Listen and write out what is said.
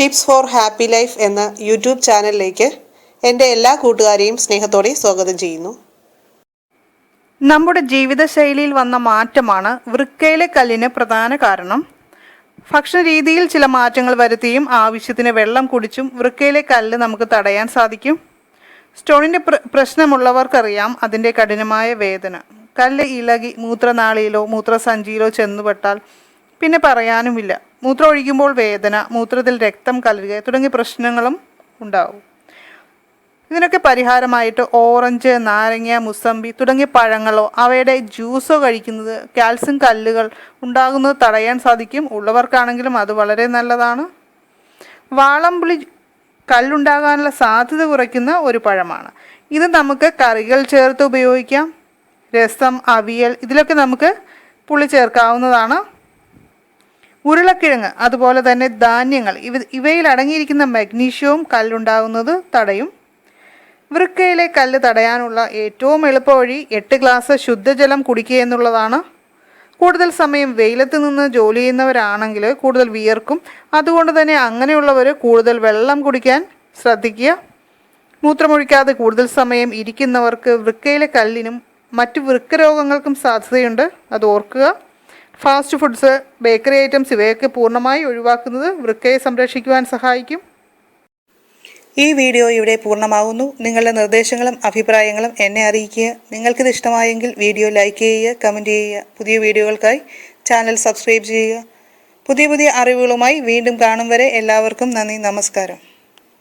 Tips for happy life എന്ന YouTube ചാനലിലേക്ക് എന്റെ എല്ലാ കൂട്ടുകാരെയും സ്നേഹത്തോടെ സ്വാഗതം ചെയ്യുന്നു. നമ്മുടെ ജീവിതശൈലിയിൽ വന്ന മാറ്റമാണ് വൃക്കയിലെ കല്ലിന് പ്രധാന കാരണം. ഭക്ഷണ രീതിയിൽ ചില മാറ്റങ്ങൾ വരുത്തിയും ആവശ്യത്തിന് വെള്ളം കുടിച്ചും വൃക്കയിലെ കല്ല് നമുക്ക് തടയാൻ സാധിക്കും. സ്റ്റോണിന്റെ പ്ര പ്രശ്നമുള്ളവർക്കറിയാം അതിന്റെ കഠിനമായ വേദന. കല്ല് ഇളകി മൂത്രനാളിയിലോ മൂത്രസഞ്ചിയിലോ ചെന്നുപെട്ടാൽ പിന്നെ പറയാനുമില്ല. മൂത്രം ഒഴിക്കുമ്പോൾ വേദന മൂത്രത്തിൽ രക്തം കലരുക തുടങ്ങിയ പ്രശ്നങ്ങളും ഉണ്ടാവും. ഇതിനൊക്കെ പരിഹാരമായിട്ട് ഓറഞ്ച് നാരങ്ങ മുസമ്പി തുടങ്ങിയ പഴങ്ങളോ അവയുടെ ജ്യൂസോ കഴിക്കുന്നത് കാൽസ്യം കല്ലുകൾ ഉണ്ടാകുന്നത് തടയാൻ സാധിക്കും. ഉള്ളവർക്കാണെങ്കിലും അത് വളരെ നല്ലതാണ്. വാളംപുളി കല്ലുണ്ടാകാനുള്ള സാധ്യത കുറയ്ക്കുന്ന ഒരു പഴമാണ്. ഇത് നമുക്ക് കറികൾ ചേർത്ത് ഉപയോഗിക്കാം. രസം അവിയൽ ഇതിലൊക്കെ നമുക്ക് പുളി ചേർക്കാവുന്നതാണ്. ഉരുളക്കിഴങ്ങ് അതുപോലെ തന്നെ ധാന്യങ്ങൾ. ഇവ ഇവയിൽ അടങ്ങിയിരിക്കുന്ന മഗ്നീഷ്യവും കല്ലുണ്ടാകുന്നത് തടയും. വൃക്കയിലെ കല്ല് തടയാനുള്ള ഏറ്റവും എളുപ്പ വഴി എട്ട് ഗ്ലാസ് ശുദ്ധജലം കുടിക്കുക എന്നുള്ളതാണ്. കൂടുതൽ സമയം വെയിലത്ത് നിന്ന് ജോലി ചെയ്യുന്നവരാണെങ്കിൽ കൂടുതൽ വിയർക്കും. അതുകൊണ്ട് തന്നെ അങ്ങനെയുള്ളവർ കൂടുതൽ വെള്ളം കുടിക്കാൻ ശ്രദ്ധിക്കുക. മൂത്രമൊഴിക്കാതെ കൂടുതൽ സമയം ഇരിക്കുന്നവർക്ക് വൃക്കയിലെ കല്ലിനും മറ്റ് വൃക്ക രോഗങ്ങൾക്കും സാധ്യതയുണ്ട്. അത് ഓർക്കുക. ഫാസ്റ്റ് ഫുഡ്സ് ബേക്കറി ഐറ്റംസ് ഇവയൊക്കെ പൂർണമായി ഒഴിവാക്കുന്നത് വൃക്കയെ സംരക്ഷിക്കുവാൻ സഹായിക്കും. ഈ വീഡിയോ ഇവിടെ പൂർണമാകുന്നു നിങ്ങളുടെ നിർദ്ദേശങ്ങളും അഭിപ്രായങ്ങളും എന്നെ അറിയിക്കുക. നിങ്ങൾക്കിത് ഇഷ്ടമായെങ്കിൽ വീഡിയോ ലൈക്ക് ചെയ്യുക കമന്റ് ചെയ്യുക. പുതിയ വീഡിയോകൾക്കായി ചാനൽ സബ്സ്ക്രൈബ് ചെയ്യുക. പുതിയ പുതിയ അറിവുകളുമായി വീണ്ടും കാണും വരെ എല്ലാവർക്കും നന്ദി നമസ്കാരം.